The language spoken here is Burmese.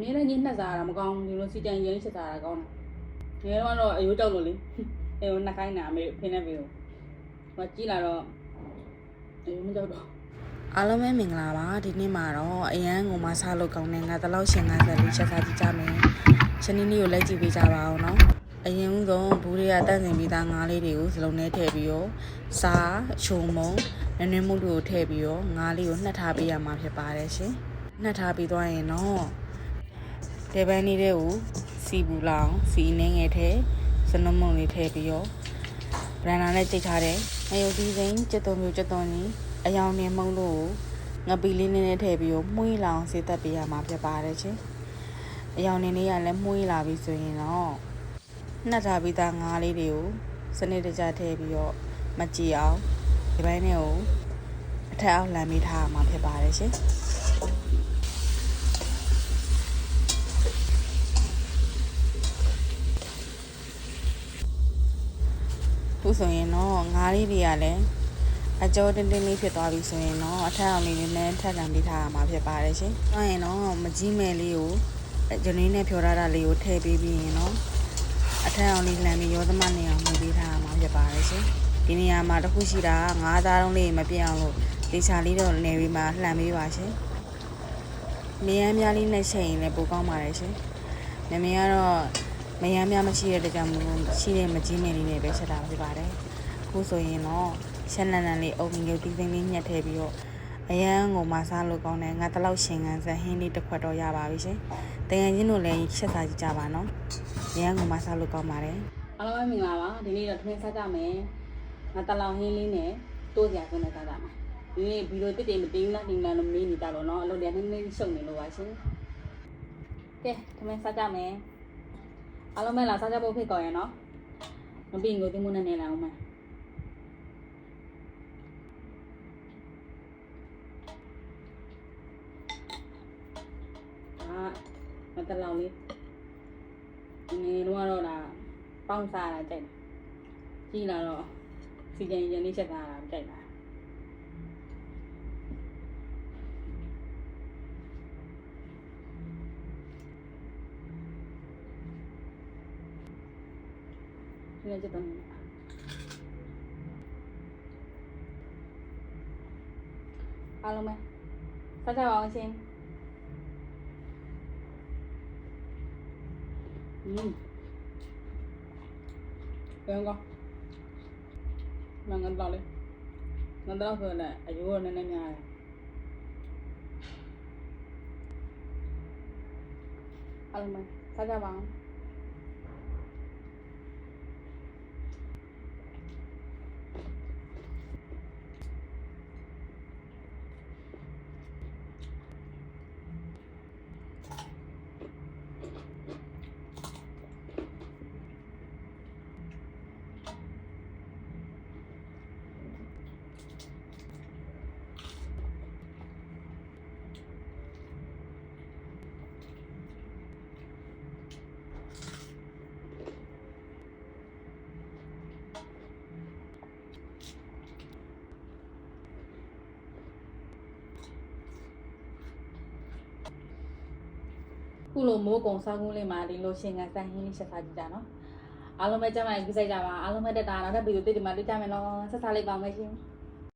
နည်းလည်းညနှက်စားတာမကောင်းဘူးဒီလိုစီတန်ရင်းချက်စားတာကောင်းတယ်ငယ်တော့အယိုးကြောက်လို့လေအဲနှက်ခိုင်းတာအမေဖင်းနေပြီဟိုကြည့်လာတော့အယိုးမကြောက်တော့အားလုံးပဲမင်္ဂလာပါဒီနေ့မှာတော့အရန်ကိုမစားလို့ကောင်းတဲ့ငါတလောက်ရှင်50လေးချက်စားကြည့်ကြမယ်ရှင်းနေ့ကိုလိုက်ကြည့်ပေးကြပါအောင်နော်အရင်ဦးဆုံးဘူးတွေကတန့်စင်ပြီးသားငါးလေးတွေကိုစလုံးထဲထည့်ပြီးတော့စားချုံမုံနည်းနည်းမှုတို့ကိုထည့်ပြီးတော့ငါးလေးကိုနှက်ထားပေးရမှာဖြစ်ပါတယ်ရှင်နှက်ထားပြီးသွားရင်တော့ တေပန်းလေးတွေကိုစီဘူးလောင်စီနေငယ်ထဲစနုံမုံလေးထည့်ပြီးတော့ဗရန်နာနဲ့ကြိတ်ထားတယ်ငရုတ်သီးစိမ်းကျက်သွန်မျိုးကျက်သွန်ကြီးအယောင်နဲ့မှုံလို့ကိုငပီလေးနည်းနည်းထည့်ပြီးတော့မှုေးလောင်စေးသက်ပေးရမှာဖြစ်ပါတယ်ချင်းအယောင်နေလေးကလည်းမှုေးလာပြီဆိုရင်တော့နှက်ထားပြီးသားငါးလေးတွေကိုစနစ်တကျထည့်ပြီးတော့မကြည့်အောင်ဒီပိုင်းနဲ့ကိုအထက်အောက်လမ်းမိထားရမှာဖြစ်ပါတယ်ရှင် ခုဆိုရင်တော့ငါးလေးတွေကလည်းအကျော်တင်းတင်းလေးဖြစ်သွားပြီဆိုရင်တော့အထက်အောင်လေးနည်းနည်းထပ်လန်ပေးထားရမှာဖြစ်ပါတယ်ရှင်။နောက်ရင်တော့မကြီးမယ်လေးကိုဂျနင်းနဲ့ဖြော်ထားတာလေးကိုထည့်ပေးပြီးရင်တော့အထက်အောင်လေးလှန်ပြီးရောသမနေအောင်မှုပေးထားရမှာဖြစ်ပါတယ်ရှင်။ဒီနေရာမှာတစ်ခုရှိတာငါးသားတုံးလေးမပြတ်အောင်လို့လေချာလေးတော့နေပြီးမှလှန်ပေးပါရှင်။မယမ်းများလေးနဲ့ချိန်ရင်လည်းပိုကောင်းပါတယ်ရှင်။မမကတော့ မယမ်းများမရှိတဲ့တကြောင်မို့ရှိတဲ့မကြီးမယ်လေးနဲ့ပဲချက်တာဖြစ်ပါတယ်။အခုဆိုရင်တော့ ရှက်လန်လန်လေးအုံမြုပ်တီးသိမ်းလေးညှက်ထည့်ပြီးတော့အရန်ကိုမစားလို့ကောင်းတယ်ငါတလောက်ရှင်ကန်ဆက်ဟင်းလေးတစ်ခွက်တော့ရပါပြီရှင်တကယ်ချင်းတို့လည်းချက်စားကြည့်ကြပါနော်အရန်ကိုမစားလို့ကောင်းပါတယ် အားလုံးပဲမင်္ဂလာပါဒီနေ့တော့ထမင်းစားကြမယ်ငါတလောင်ဟင်းလေးနဲ့တိုးစရာဆုံးနဲ့စားကြမှာဒီနေ့ဗီဒီယိုတစ်တင်မတင်းလားတင်လားလို့မေးနေကြတော့เนาะအလုပ်တွေနည်းနည်းရှုံနေလို့ပါရှင်ကဲထမင်းစားကြမယ် အားလုံးပဲလာစားကြဖို့ဖိတ်ခေါ်ရနော်မပြီးရင်ကိုတိမှုနဲ့နေလာအောင်မယ်အာမတလောင်လေးဒီနေ့တော့တော့ဒါပေါင်းစားတာကြိုက်တယ်ကြီးလာတော့စီကြင်ရင်လေးချက်ထားတာကြိုက်တာ ဒီနေ့ချက်တော့အားလုံးပဲစားကြပါအောင်ရှင်อืมပြန်ကောမငန်တော့လေငန်တော့ဆိုလည်း အယိုးကနည်းနည်းများတယ်အားလုံးပဲစားကြပါအောင်ခုလိုမိုးကုံစားကုန်းလေးမှာဒီလိုရှင်ကန်ဆိုင်ဟင်းလေးချက်စားကြည့်ကြနော်အားလုံးပဲကြမ်းမှန်ကြည့်စိုက်ကြပါအားလုံးပဲတက်တာနောက်ထပ်ဗီဒီယိုတစ်ဒီမှာတွေ့ကြမယ်နော်ဆက်စားလိုက်ပါမယ်ရှင်